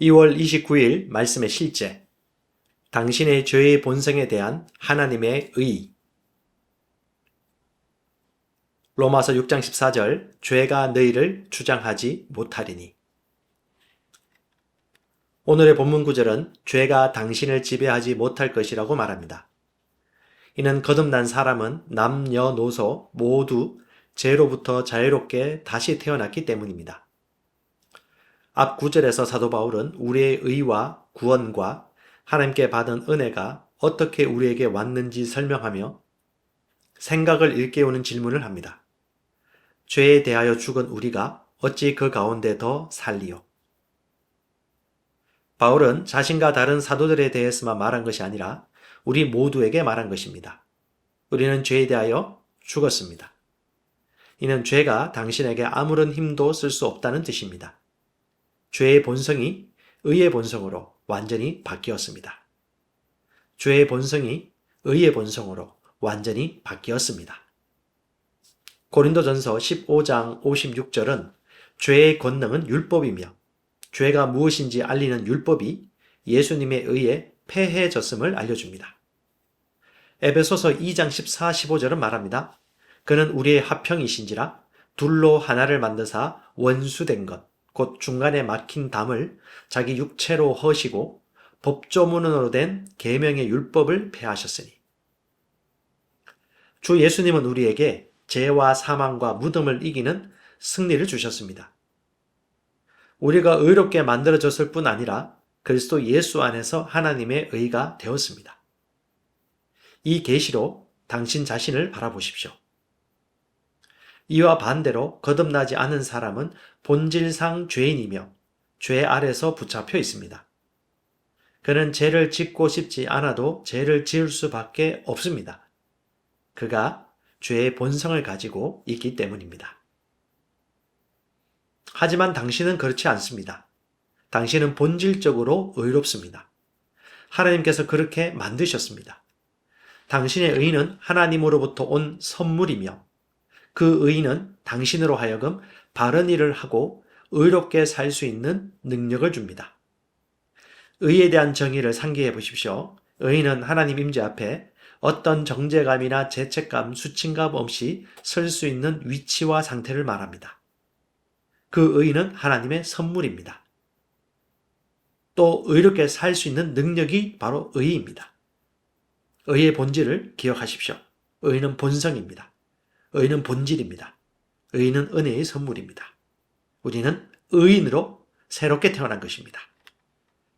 2월 29일 말씀의 실제. 당신의 죄의 본성에 대한 하나님의 의. 로마서 6장 14절. 죄가 너희를 주장하지 못하리니. 오늘의 본문 구절은 죄가 당신을 지배하지 못할 것이라고 말합니다. 이는 거듭난 사람은 남녀노소 모두 죄로부터 자유롭게 다시 태어났기 때문입니다. 앞 구절에서 사도 바울은 우리의 의와 구원과 하나님께 받은 은혜가 어떻게 우리에게 왔는지 설명하며 생각을 일깨우는 질문을 합니다. 죄에 대하여 죽은 우리가 어찌 그 가운데 더 살리요? 바울은 자신과 다른 사도들에 대해서만 말한 것이 아니라 우리 모두에게 말한 것입니다. 우리는 죄에 대하여 죽었습니다. 이는 죄가 당신에게 아무런 힘도 쓸 수 없다는 뜻입니다. 죄의 본성이 의의 본성으로 완전히 바뀌었습니다. 죄의 본성이 의의 본성으로 완전히 바뀌었습니다. 고린도전서 15장 56절은 죄의 권능은 율법이며 죄가 무엇인지 알리는 율법이 예수님에 의해 폐해졌음을 알려줍니다. 에베소서 2장 14, 15절은 말합니다. 그는 우리의 합형이신지라 둘로 하나를 만드사 원수된 것, 곧 중간에 막힌 담을 자기 육체로 허시고 법조문으로 된 계명의 율법을 폐하셨으니 주 예수님은 우리에게 죄와 사망과 무덤을 이기는 승리를 주셨습니다. 우리가 의롭게 만들어졌을 뿐 아니라 그리스도 예수 안에서 하나님의 의가 되었습니다. 이 계시로 당신 자신을 바라보십시오. 이와 반대로 거듭나지 않은 사람은 본질상 죄인이며 죄 아래서 붙잡혀 있습니다. 그는 죄를 짓고 싶지 않아도 죄를 지을 수밖에 없습니다. 그가 죄의 본성을 가지고 있기 때문입니다. 하지만 당신은 그렇지 않습니다. 당신은 본질적으로 의롭습니다. 하나님께서 그렇게 만드셨습니다. 당신의 의는 하나님으로부터 온 선물이며 그 의는 당신으로 하여금 바른 일을 하고 의롭게 살 수 있는 능력을 줍니다. 의에 대한 정의를 상기해 보십시오. 의는 하나님 임재 앞에 어떤 정제감이나 죄책감, 수침감 없이 설 수 있는 위치와 상태를 말합니다. 그 의는 하나님의 선물입니다. 또 의롭게 살 수 있는 능력이 바로 의입니다. 의의 본질을 기억하십시오. 의는 본성입니다. 의는 본질입니다. 의는 은혜의 선물입니다. 우리는 의인으로 새롭게 태어난 것입니다.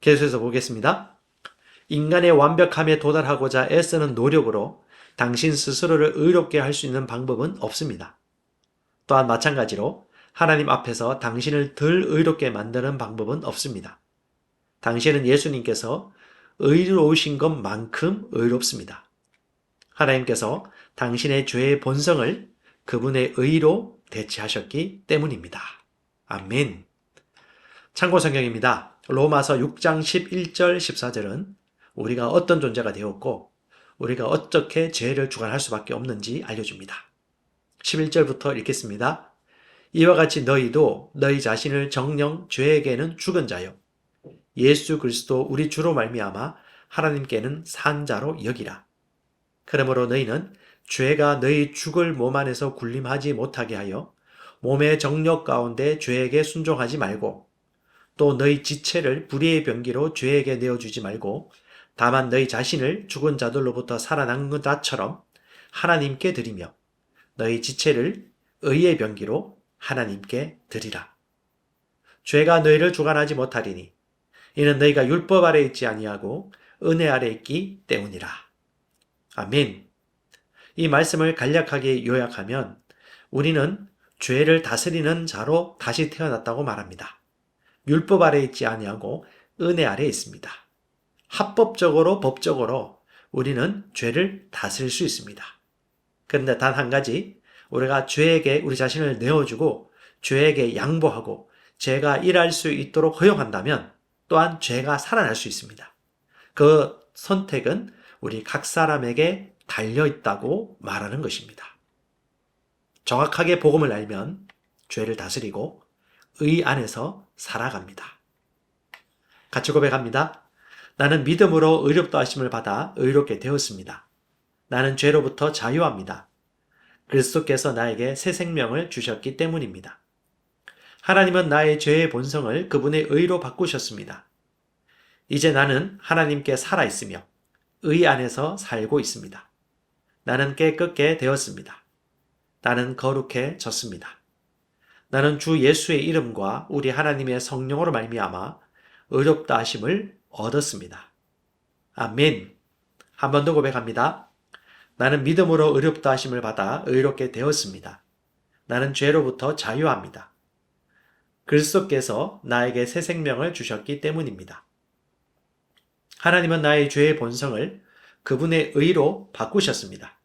계속해서 보겠습니다. 인간의 완벽함에 도달하고자 애쓰는 노력으로 당신 스스로를 의롭게 할 수 있는 방법은 없습니다. 또한 마찬가지로 하나님 앞에서 당신을 덜 의롭게 만드는 방법은 없습니다. 당신은 예수님께서 의로우신 것만큼 의롭습니다. 하나님께서 당신의 죄의 본성을 그분의 의로 대체하셨기 때문입니다. 아멘. 참고 성경입니다. 로마서 6장 11절 14절은 우리가 어떤 존재가 되었고 우리가 어떻게 죄를 주관할 수밖에 없는지 알려줍니다. 11절부터 읽겠습니다. 이와 같이 너희도 너희 자신을 정령 죄에게는 죽은 자요 예수 그리스도 우리 주로 말미암아 하나님께는 산 자로 여기라. 그러므로 너희는 죄가 너희 죽을 몸 안에서 군림하지 못하게 하여 몸의 정력 가운데 죄에게 순종하지 말고 또 너희 지체를 불의의 병기로 죄에게 내어주지 말고 다만 너희 자신을 죽은 자들로부터 살아난 자처럼 하나님께 드리며 너희 지체를 의의 병기로 하나님께 드리라. 죄가 너희를 주관하지 못하리니 이는 너희가 율법 아래 있지 아니하고 은혜 아래 있기 때문이라. 아멘. 이 말씀을 간략하게 요약하면 우리는 죄를 다스리는 자로 다시 태어났다고 말합니다. 율법 아래 있지 아니하고 은혜 아래 있습니다. 합법적으로 법적으로 우리는 죄를 다스릴 수 있습니다. 그런데 단 한 가지 우리가 죄에게 우리 자신을 내어주고 죄에게 양보하고 죄가 일할 수 있도록 허용한다면 또한 죄가 살아날 수 있습니다. 그 선택은 우리 각 사람에게 달려 있다고 말하는 것입니다. 정확하게 복음을 알면 죄를 다스리고 의 안에서 살아갑니다. 같이 고백합니다. 나는 믿음으로 의롭다 하심을 받아 의롭게 되었습니다. 나는 죄로부터 자유합니다. 그리스도께서 나에게 새 생명을 주셨기 때문입니다. 하나님은 나의 죄의 본성을 그분의 의로 바꾸셨습니다. 이제 나는 하나님께 살아있으며 의 안에서 살고 있습니다. 나는 깨끗게 되었습니다. 나는 거룩해졌습니다. 나는 주 예수의 이름과 우리 하나님의 성령으로 말미암아 의롭다 하심을 얻었습니다. 아멘. 한 번 더 고백합니다. 나는 믿음으로 의롭다 하심을 받아 의롭게 되었습니다. 나는 죄로부터 자유합니다. 그리스도께서 나에게 새 생명을 주셨기 때문입니다. 하나님은 나의 죄의 본성을 그분의 의로 바꾸셨습니다.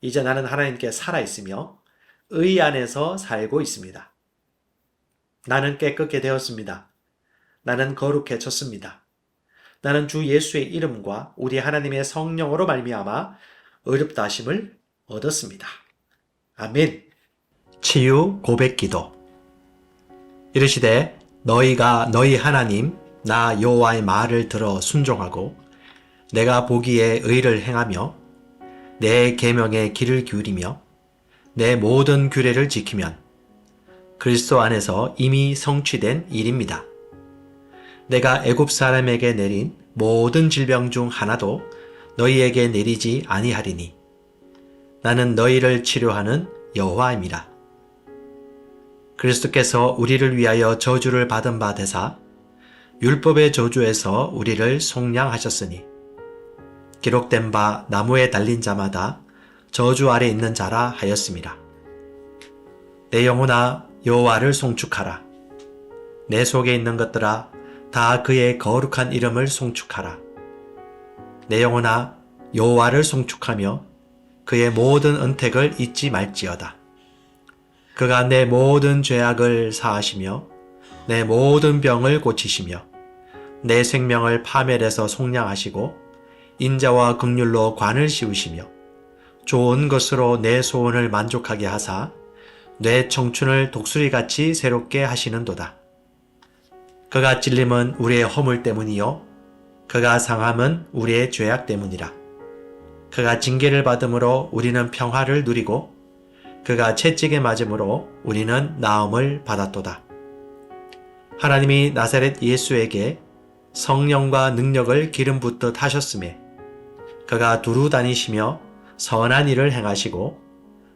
이제 나는 하나님께 살아있으며 의 안에서 살고 있습니다. 나는 깨끗게 되었습니다. 나는 거룩해졌습니다. 나는 주 예수의 이름과 우리 하나님의 성령으로 말미암아 의롭다 하심을 얻었습니다. 아멘. 치유 고백 기도. 이르시되 너희가 너희 하나님 나 여호와의 말을 들어 순종하고 내가 보기에 의를 행하며 내 계명에 귀를 기울이며 내 모든 규례를 지키면 그리스도 안에서 이미 성취된 일입니다. 내가 애굽 사람에게 내린 모든 질병 중 하나도 너희에게 내리지 아니하리니 나는 너희를 치료하는 여호와입니다. 그리스도께서 우리를 위하여 저주를 받은 바 되사 율법의 저주에서 우리를 속량하셨으니 기록된 바 나무에 달린 자마다 저주 아래 있는 자라 하였습니다. 내 영혼아 여호와를 송축하라. 내 속에 있는 것들아 다 그의 거룩한 이름을 송축하라. 내 영혼아 여호와를 송축하며 그의 모든 은택을 잊지 말지어다. 그가 내 모든 죄악을 사하시며 내 모든 병을 고치시며 내 생명을 파멸해서 속량하시고 인자와 극률로 관을 씌우시며 좋은 것으로 내 소원을 만족하게 하사 내 청춘을 독수리같이 새롭게 하시는도다. 그가 찔림은 우리의 허물 때문이요 그가 상함은 우리의 죄악 때문이라. 그가 징계를 받음으로 우리는 평화를 누리고 그가 채찍에 맞음으로 우리는 나음을 받았도다. 하나님이 나사렛 예수에게 성령과 능력을 기름 붓듯 하셨음에 그가 두루 다니시며 선한 일을 행하시고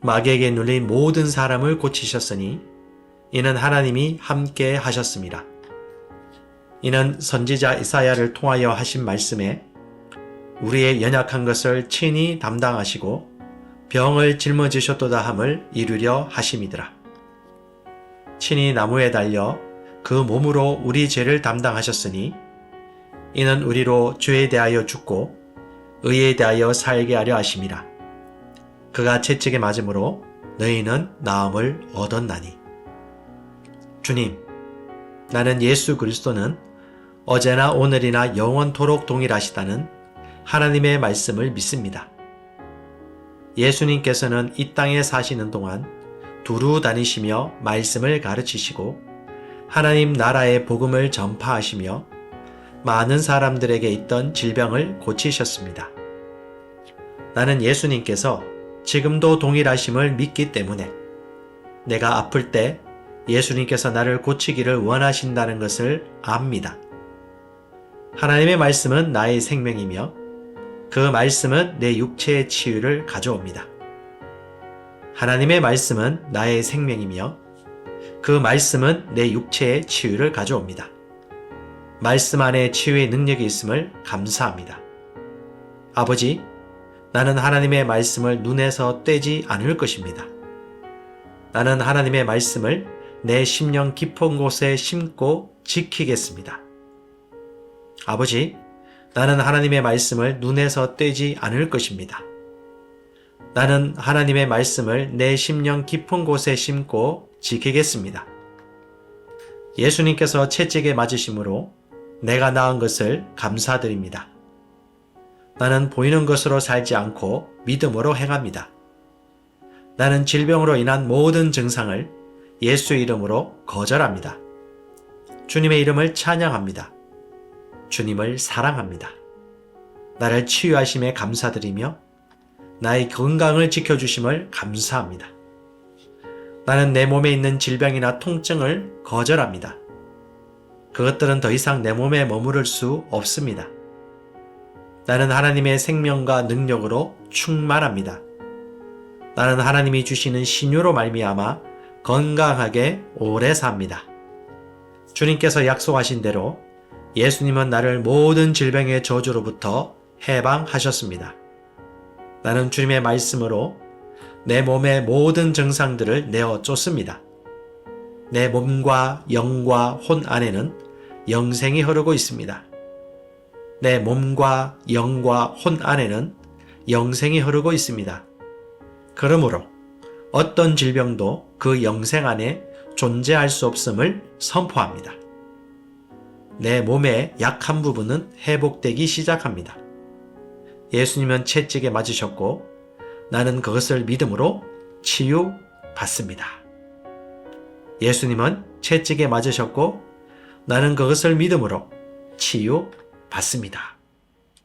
마귀에게 눌린 모든 사람을 고치셨으니 이는 하나님이 함께 하셨습니다. 이는 선지자 이사야를 통하여 하신 말씀에 우리의 연약한 것을 친히 담당하시고 병을 짊어지셨도다 함을 이루려 하심이더라. 친히 나무에 달려 그 몸으로 우리 죄를 담당하셨으니 이는 우리로 죄에 대하여 죽고 의에 대하여 살게 하려 하심이라. 그가 채찍에 맞음으로 너희는 나음을 얻었나니. 주님, 나는 예수 그리스도는 어제나 오늘이나 영원토록 동일하시다는 하나님의 말씀을 믿습니다. 예수님께서는 이 땅에 사시는 동안 두루 다니시며 말씀을 가르치시고 하나님 나라의 복음을 전파하시며 많은 사람들에게 있던 질병을 고치셨습니다. 나는 예수님께서 지금도 동일하심을 믿기 때문에 내가 아플 때 예수님께서 나를 고치기를 원하신다는 것을 압니다. 하나님의 말씀은 나의 생명이며 그 말씀은 내 육체의 치유를 가져옵니다. 하나님의 말씀은 나의 생명이며 그 말씀은 내 육체의 치유를 가져옵니다. 말씀 안에 치유의 능력이 있음을 감사합니다. 아버지, 나는 하나님의 말씀을 눈에서 떼지 않을 것입니다. 나는 하나님의 말씀을 내 심령 깊은 곳에 심고 지키겠습니다. 아버지, 나는 하나님의 말씀을 눈에서 떼지 않을 것입니다. 나는 하나님의 말씀을 내 심령 깊은 곳에 심고 지키겠습니다. 예수님께서 채찍에 맞으심으로 내가 나은 것을 감사드립니다. 나는 보이는 것으로 살지 않고 믿음으로 행합니다. 나는 질병으로 인한 모든 증상을 예수 이름으로 거절합니다. 주님의 이름을 찬양합니다. 주님을 사랑합니다. 나를 치유하심에 감사드리며 나의 건강을 지켜주심을 감사합니다. 나는 내 몸에 있는 질병이나 통증을 거절합니다. 그것들은 더 이상 내 몸에 머무를 수 없습니다. 나는 하나님의 생명과 능력으로 충만합니다. 나는 하나님이 주시는 신유로 말미암아 건강하게 오래 삽니다. 주님께서 약속하신 대로 예수님은 나를 모든 질병의 저주로부터 해방하셨습니다. 나는 주님의 말씀으로 내 몸의 모든 증상들을 내어 쫓습니다. 내 몸과 영과 혼 안에는 영생이 흐르고 있습니다. 내 몸과 영과 혼 안에는 영생이 흐르고 있습니다. 그러므로 어떤 질병도 그 영생 안에 존재할 수 없음을 선포합니다. 내 몸의 약한 부분은 회복되기 시작합니다. 예수님은 채찍에 맞으셨고 나는 그것을 믿음으로 치유받습니다. 예수님은 채찍에 맞으셨고 나는 그것을 믿음으로 치유받습니다.